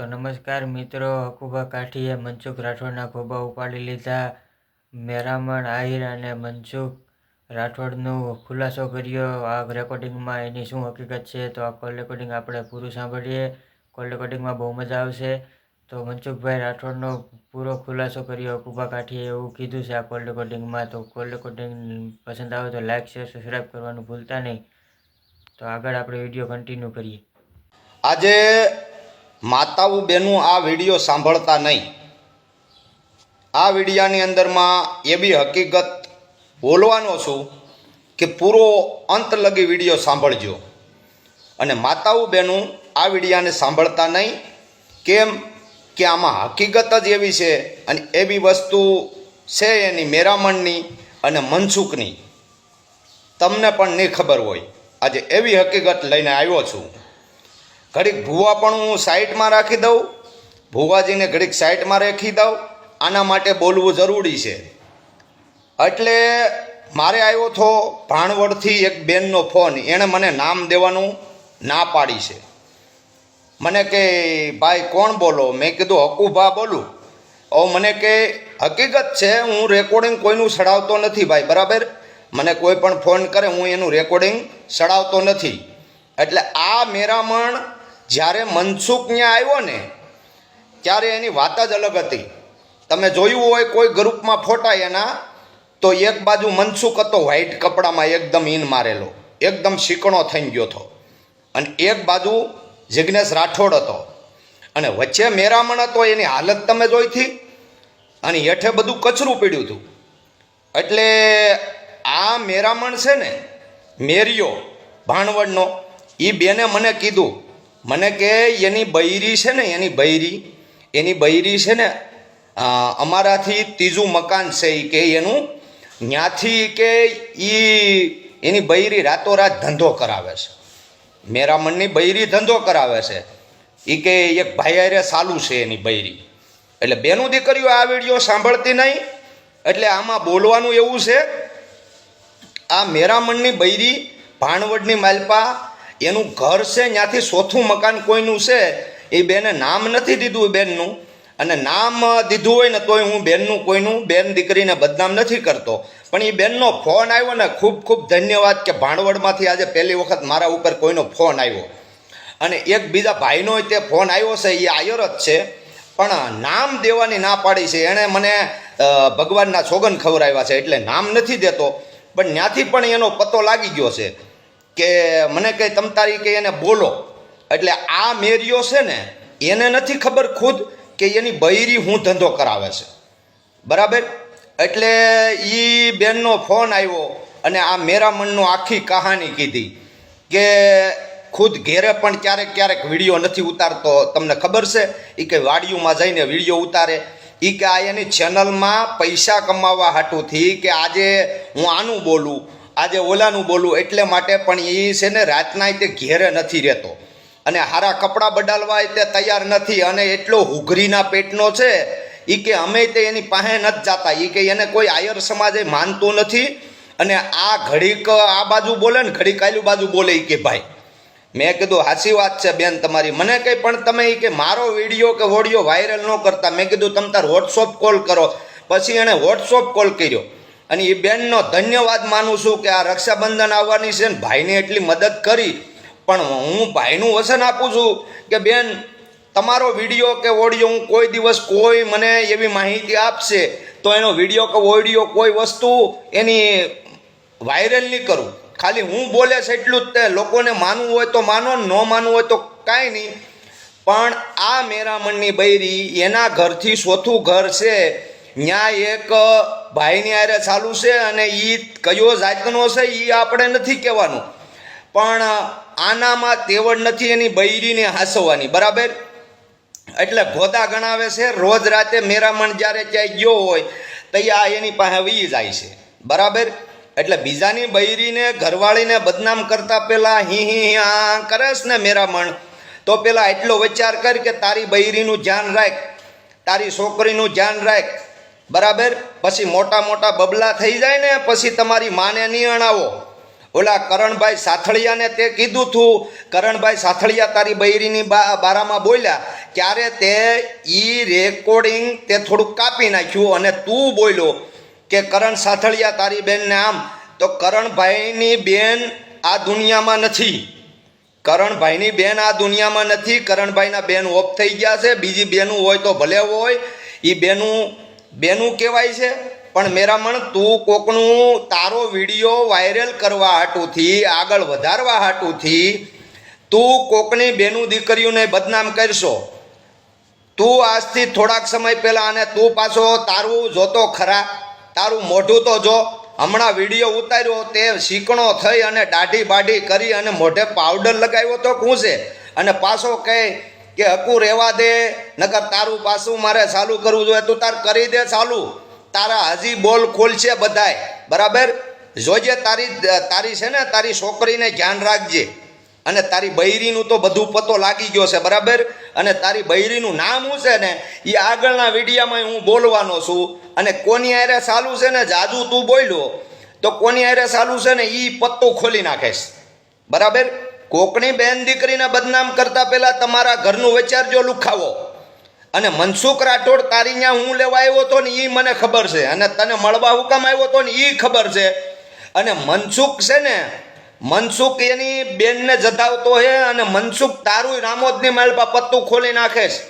તો નમસ્કાર મિત્રો હકુબા કાઠીએ મનસુખ રાઠોડના ખોબા ઉપાડી લીધા. મેરામણ આહિર અને મનસુખ રાઠોડનો ખુલાસો કર્યો. આ રેકોર્ડિંગમાં એની શું હકીકત છે તો આ કોલ રેકોર્ડિંગ આપણે પૂરું સાંભળીએ. કોલ રેકોર્ડિંગમાં બહુ મજા આવશે. તો મનસુખભાઈ રાઠોડનો પૂરો ખુલાસો કર્યો. હકુબા કાઠીએ એવું કીધું છે આ કોલ રેકોર્ડિંગમાં તો કોલ રેકોર્ડિંગ પસંદ આવે તો લાઇક શેર સબસ્ક્રાઈબ કરવાનું ભૂલતા નહીં. તો આગળ આપણે વીડિયો કન્ટિન્યુ કરીએ. આજે માતાઓ બહેનો આ વીડિયો સાંભળતા નહીં. આ વિડીયાની અંદરમાં એવી હકીકત બોલવાનો છું કે પૂરો અંત લગી વીડિયો સાંભળજો. અને માતાઓ બહેનો આ વિડીયાને સાંભળતા નહીં. કેમ કે આમાં હકીકત જ એવી છે અને એવી વસ્તુ છે એની મેરામણની અને મનસુખની. તમને પણ નહીં ખબર હોય. આજે એવી હકીકત લઈને આવ્યો છું. ઘડીક ભૂવા પણ હું સાઈડમાં રાખી દઉં. ભૂવાજીને ઘડીક સાઈડમાં રાખી દઉં. આના માટે બોલવું જરૂરી છે. એટલે મારે આવ્યો હતો ભાણવડથી એક બેનનો ફોન. એણે મને નામ દેવાનું ના પાડી છે. મને કે, ભાઈ, કોણ બોલો? મેં કીધું, હકુભા બોલું. ઓ, મને કે, હકીકત છે, હું રેકોર્ડિંગ કોઈનું સડાવતો નથી ભાઈ, બરાબર? મને કોઈ પણ ફોન કરે, હું એનું રેકોર્ડિંગ સડાવતો નથી. એટલે આ મેરામણ જ્યારે મનસુખ ત્યાં આવ્યો ને, ત્યારે એની વાત જ અલગ હતી. તમે જોયું હોય કોઈ ગ્રુપમાં ફોટા એના, તો એક બાજુ મનસુખ હતો વ્હાઈટ કપડામાં એકદમ ઈન મારેલો. એકદમ શીકણો થઈ ગયો હતો. અને એક બાજુ જિજ્ઞેશ રાઠોડ હતો. અને વચ્ચે મેરામણ હતો, એની હાલત તમે જોઈ હતી અને હેઠે બધું કચરું પીડ્યું હતું. એટલે આ મેરામણ છે ને, મેરિયો, ભાણવડનો એ બેને મને કીધું મને કે એની બૈરી છે ને, એની બૈરી એની બૈરી છે ને અમારાથી ત્રીજું મકાન છે એ કે એનું. ત્યાંથી કે એ એની બૈરી રાતોરાત ધંધો કરાવે છે. મેરામણની બૈરી ધંધો કરાવે છે. એ કે એક ભાઈ હારે સાલું છે એની બૈરી. એટલે બેનું દીકરીઓ આ વીડિયો સાંભળતી નહીં, એટલે આમાં બોલવાનું એવું છે, આ મેરામણની બૈરી ભાણવડની માલપા એનું ઘર છે ત્યાંથી ચોથું મકાન કોઈનું છે, એ બેને નામ નથી દીધું બેનનું. અને નામ દીધું હોય ને તોય હું બેનનું કોઈનું, બેન દીકરીને બદનામ નથી કરતો. પણ એ બેનનો ફોન આવ્યો ને, ખૂબ ખૂબ ધન્યવાદ કે ભાણવડમાંથી આજે પહેલી વખત મારા ઉપર કોઈનો ફોન આવ્યો. અને એક બીજા ભાઈનો તે ફોન આવ્યો છે એ આયર જ છે, પણ નામ દેવાની ના પાડી છે. એણે મને ભગવાનના સોગન ખવડાવ્યા છે, એટલે નામ નથી દેતો. પણ ત્યાંથી પણ એનો પતો લાગી ગયો છે. કે મને કંઈ તમતારી કે એને બોલો. એટલે આ મેરિયો છે ને, એને નથી ખબર ખુદ કે એની બૈરી હું ધંધો કરાવે છે. બરાબર? એટલે એ બેનનો ફોન આવ્યો અને આ મેરામણનો આખી કહાની કીધી કે ખુદ ઘેરે પણ ક્યારેક ક્યારેક વીડિયો નથી ઉતારતો. તમને ખબર છે? એ કે વાડીઓમાં જઈને વીડિયો ઉતારે. એ કે આ એની ચેનલમાં પૈસા કમાવા હાટુથી કે આજે હું આનું બોલું. આજે ઓલાનું બોલું એટલે માટે પણ એ છે ને રાતના તે ઘેરે નથી રહેતો. અને હારા કપડાં બદલવા તે તૈયાર નથી અને એટલો હુઘરીના પેટનો છે એ કે અમે તે એની પાસે નથી જતા. એ કે એને કોઈ આયર સમાજે માનતો નથી અને આ ઘડીક આ બાજુ બોલે ને ઘડીક આલું બાજુ બોલે એ કે ભાઈ. મેં કીધું હાસી વાત છે બેન તમારી. મને કંઈ પણ તમે એ કે મારો વીડિયો કે ઓડિયો વાયરલ ન કરતા. મેં કીધું તમે તાર વોટ્સઅપ કોલ કરો. પછી એણે વોટ્સઅપ કોલ કર્યો. અને એ બેનનો ધન્યવાદ માનું છું કે આ રક્ષાબંધન આવવાની છે ને ભાઈને એટલી મદદ કરી. પણ હું ભાઈનું વસન આપું છું કે બેન, તમારો વીડિયો કે ઓડિયો હું કોઈ દિવસ કોઈ મને એવી માહિતી આપશે, તો એનો વીડિયો કે ઓડિયો કોઈ વસ્તુ એની વાયરલ નહીં કરું. ખાલી હું બોલે છે એટલું જ તે લોકોને માનવું હોય તો માનો, ન માનવું હોય તો કાંઈ નહીં. પણ આ મેરામણની બૈરી એના ઘરથી ચોથું ઘર છે. ત્યાં એક ભાઈની આરે ચાલુ છે અને એ કયો જાતનો છે એ આપણે નથી કહેવાનું. પણ આનામાં તેવડ નથી એની બૈરીને હાસવાની, બરાબર? એટલે ભોદા ગણાવે છે, રોજ રાતે મેરામણ જ્યારે ક્યાંય ગયો હોય ત્યાં એની પાસે વી જાય છે, બરાબર? એટલે બીજાની બૈરીને ઘરવાળીને બદનામ કરતા પહેલાં હી હી આ કરેશ ને મેરામણ? તો પહેલાં એટલો વિચાર કર કે તારી બૈરીનું ધ્યાન રાખ, તારી છોકરીનું ધ્યાન રાખ બરાબર? પછી મોટા મોટા બબલા થઈ જાય ને, પછી તમારી માને નહીં અણાવો ઓલા કરણભાઈ સાથળિયાને તે કીધું તું, કરણભાઈ સાથળિયા તારી બૈરીની બારામાં બોલ્યા ત્યારે તે ઈ રેકોર્ડિંગ તે થોડુંક કાપી નાખ્યું અને તું બોલ્યો કે કરણ સાથળિયા તારી બેનને આમ, તો કરણભાઈની બેન આ દુનિયામાં નથી. કરણભાઈની બેન આ દુનિયામાં નથી, કરણભાઈના બેન ઓફ થઈ ગયા છે, બીજી બેનું હોય તો ભલે હોય એ બેનું બેનું કહેવાય છે, પણ મેરામણ તું કોકનું તારો વીડિયો વાયરલ કરવા હાટુથી, આગળ વધારવા હાટુથી, તું કોકની બેનું દીકરીઓને બદનામ કરશો. તું આજથી થોડાક સમય પહેલાં અને તું પાછો તારું જોતો ખરા, તારું મોઢું તો જો. હમણાં વીડિયો ઉતાર્યો તે શીકણો થઈ અને દાઢી બાઢી કરી અને મોઢે પાવડર લગાવ્યો તો શું છે? અને પાછો કહે કે હકું રહેવા દે, નકર તારું પાછું મારે ચાલુ કરવું જોઈએ. તું તાર કરી દે ચાલુ. તારા હજી બોલ ખોલશે બધાય. બરાબર? જોજે તારી તારી છે ને, તારી છોકરીને ધ્યાન રાખજે. અને તારી બૈરીનું તો બધું પતો લાગી ગયો છે, બરાબર? અને તારી બૈરીનું નામ શું છે ને એ આગળના વિડીયામાં હું બોલવાનો છું. અને કોની હારે ચાલુ છે ને, જાજુ તું બોલ્યો, તો કોની હારે ચાલુ છે ને એ પત્તું ખોલી નાખેશ. બરાબર? કોકની બેન દીકરીને બદનામ કરતા પહેલા તમારા ઘરનું વિચારજો લુખાવો. અને મનસુખ રાઠોડ તારી ત્યાં હું લેવા આવ્યો હતો ને એ મને ખબર છે. અને તને મળવા હુકમ આવ્યો હતો ને એ ખબર છે. અને મનસુખ છે ને, મનસુખ એની બેનને જતાવતો હે અને મનસુખ તારું રામોદની માલપા પત્તું ખોલી નાખે છે.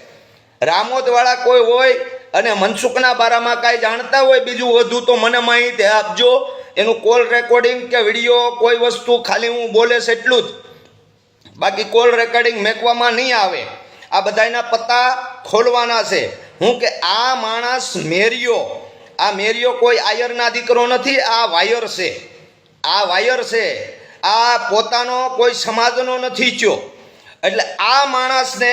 રામોદવાળા કોઈ હોય અને મનસુખના બારામાં કાંઈ જાણતા હોય, બીજું વધુ તો મને માહિતી આપજો. એનું કોલ રેકોર્ડિંગ કે વીડિયો કોઈ વસ્તુ ખાલી હું બોલે છે એટલું જ. બાકી કોલ રેકોર્ડિંગ મેકવામાં નહીં આવે. આ બધાના પત્તા ખોલવાના છે. હું કે આ માણસ મેરિયો. આ મેરિયો કોઈ આયરના દીકરો નથી, આ વાયર છે. આ વાયર છે. આ પોતાનો કોઈ સમાજનો નથી થયો. એટલે આ માણસને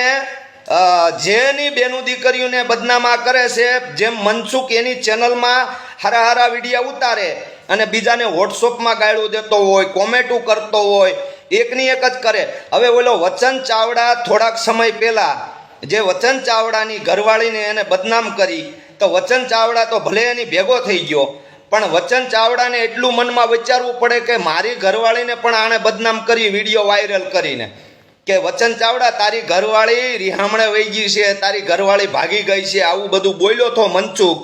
જેની બેનું દીકરીઓને બદનામા કરે છે, જેમ મનસુખ એની ચેનલમાં હારા હારા વિડીયા ઉતારે અને બીજાને વોટ્સઅપમાં ગાળું દેતો હોય, કોમેન્ટો કરતો હોય એકની એક જ કરે. હવે ઓલો વચન ચાવડા થોડાક સમય પહેલાં જે વચન ચાવડાની ઘરવાળીને એને બદનામ કરી, તો વચન ચાવડા તો ભલે એની ભેગો થઈ ગયો, પણ વચન ચાવડાને એટલું મનમાં વિચારવું પડે કે મારી ઘરવાળીને પણ આણે બદનામ કરી, વીડિયો વાયરલ કરીને. કે વચન ચાવડા, તારી ઘરવાળી રિહામણે વહી ગઈ છે, તારી ઘરવાળી ભાગી ગઈ છે, આવું બધું બોલ્યો તો મનચુક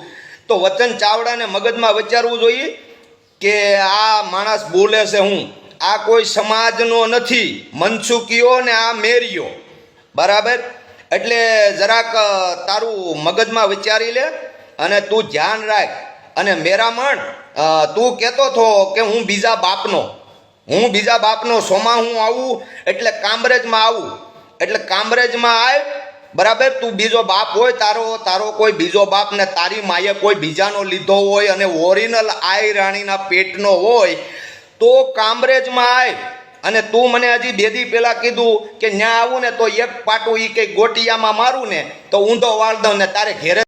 તો વચન ચાવડાને મગજમાં વિચારવું જોઈએ કે આ માણસ બોલે છે હું. આ કોઈ સમાજનો નથી. મનસુકીઓ ને આ મેરીઓ. બરાબર? એટલે જરાક તારું મગજમાં વિચારી લે અને તું ધ્યાન રાખ. અને મેરામણ તું કહેતો થો કે હું બીજા બાપનો. હું બીજા બાપનો, સોમાં હું આવું, એટલે કામરેજમાં આવું. એટલે કામરેજમાં આવ બરાબર? તું બીજો બાપ હોય, તારો તારો કોઈ બીજો બાપ ને તારી માએ કોઈ બીજાનો લીધો હોય અને ઓરિજિનલ આઈ રાણીના પેટનો હોય તો કામરેજમાં આય અને તું મને હજી બે દી પહેલાં કીધું કે ન્યા આવું ને તો એક પાટું એ કઈ ગોટિયામાં મારું ને તો ઊંધો વાળ દઉં ને તારે ઘેરે